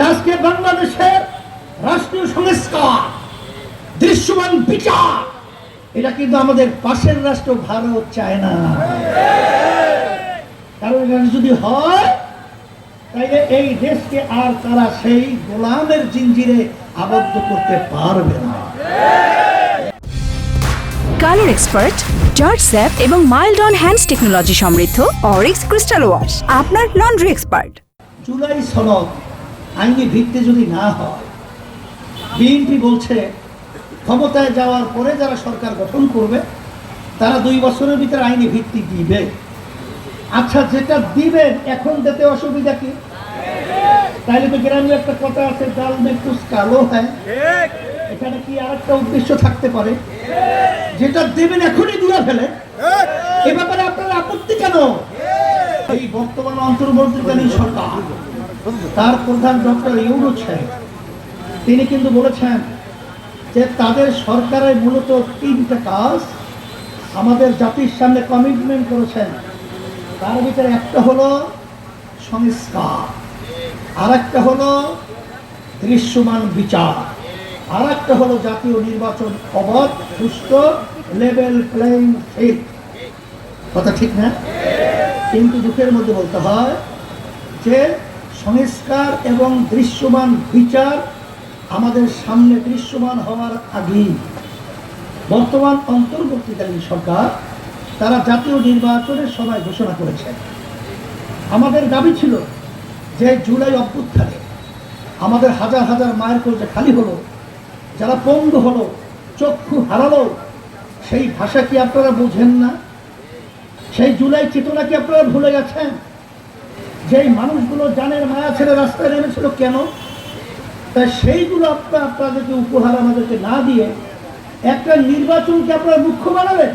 আজকে বাংলাদেশের রাষ্ট্রীয় সংস্কার দৃশ্যমান বিচার এটা কিন্তু আমাদের পাশের রাষ্ট্র ভারত চায় না। কারণ যদি হয় তাইলে এই দেশকে আর তারা সেই গোলামের জিঞ্জিরে আবদ্ধ করতে পারবে না। কালার এক্সপার্ট জর্জ স্যাপ এবং মাইল্ড অন হ্যান্ডস টেকনোলজি সমৃদ্ধ অরিক্স ক্রিস্টাল ওয়াশ আপনার লন্ড্রি এক্সপার্ট জুলাই সনদ আইনি ভিত্তি যদি না হয় বিএনপি বলছে, ক্ষমতায় যাওয়ার পরে যারা সরকার গঠন করবে, তারা দুই বছরের ভিতরে আইনি ভিত্তি দিবে। আচ্ছা যেটা দিবেন, এখন দিতে অসুবিধা কি? তাইলে তো গ্রামে একটা কথা আছে, ডাল মে কুচ কালো হ্যাঁ এখানে কি আর একটা উদ্দেশ্য থাকতে পারে? যেটা দেবেন, এখনই দিয়ে ফেলে। এ ব্যাপারে আপনার আপত্তি কেন? এই বর্তমান অন্তর্বর্তীকালীন সরকার তার প্রধান ডক্টর ইউনুস সাহেব, তিনি কিন্তু বলেছেন যে তাদের সরকারের মূলত তিনটা কাজ আমাদের জাতির সামনে কমিটমেন্ট করেছেন। তার ভিতরে একটা হলো সংস্কার আর একটা হলো দৃশ্যমান বিচার আর একটা হলো জাতীয় নির্বাচন অবাধ, সুস্থ লেভেল প্লেইং ফিল্ড কথা ঠিক না? কিন্তু দুঃখের মধ্যে বলতে হয় যে সংস্কার এবং দৃশ্যমান বিচার আমাদের সামনে দৃশ্যমান হওয়ার আগেই বর্তমান অন্তর্বর্তীকালীন সরকার, তারা জাতীয় নির্বাচনের সময় ঘোষণা করেছেন আমাদের দাবি ছিল যে জুলাই অভ্যুত্থানে আমাদের হাজার হাজার মায়ের কলজে খালি হলো, যারা পঙ্গু হলো, চক্ষু হারালো, সেই ভাষা কি আপনারা বুঝেন না? সেই জুলাই চেতনা কি আপনারা ভুলে গেছেন? যেই মানুষগুলো জানের মায়া ছেড়ে রাস্তায় নেমেছিল, কেন? তাই সেইগুলো আপনার আপনাদেরকে উপহার আমাদেরকে না দিয়ে একটা নির্বাচনকে আপনারা মুখ্য বানাবেন।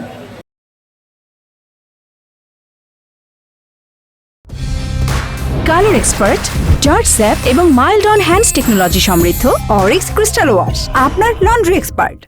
কালার এক্সপার্ট জর্জ স্যাপ এবং মাইল্ড অন হ্যান্ডস টেকনোলজি সমৃদ্ধ অরিক্স ক্রিস্টাল ওয়াশ, আপনার লন্ড্রি এক্সপার্ট।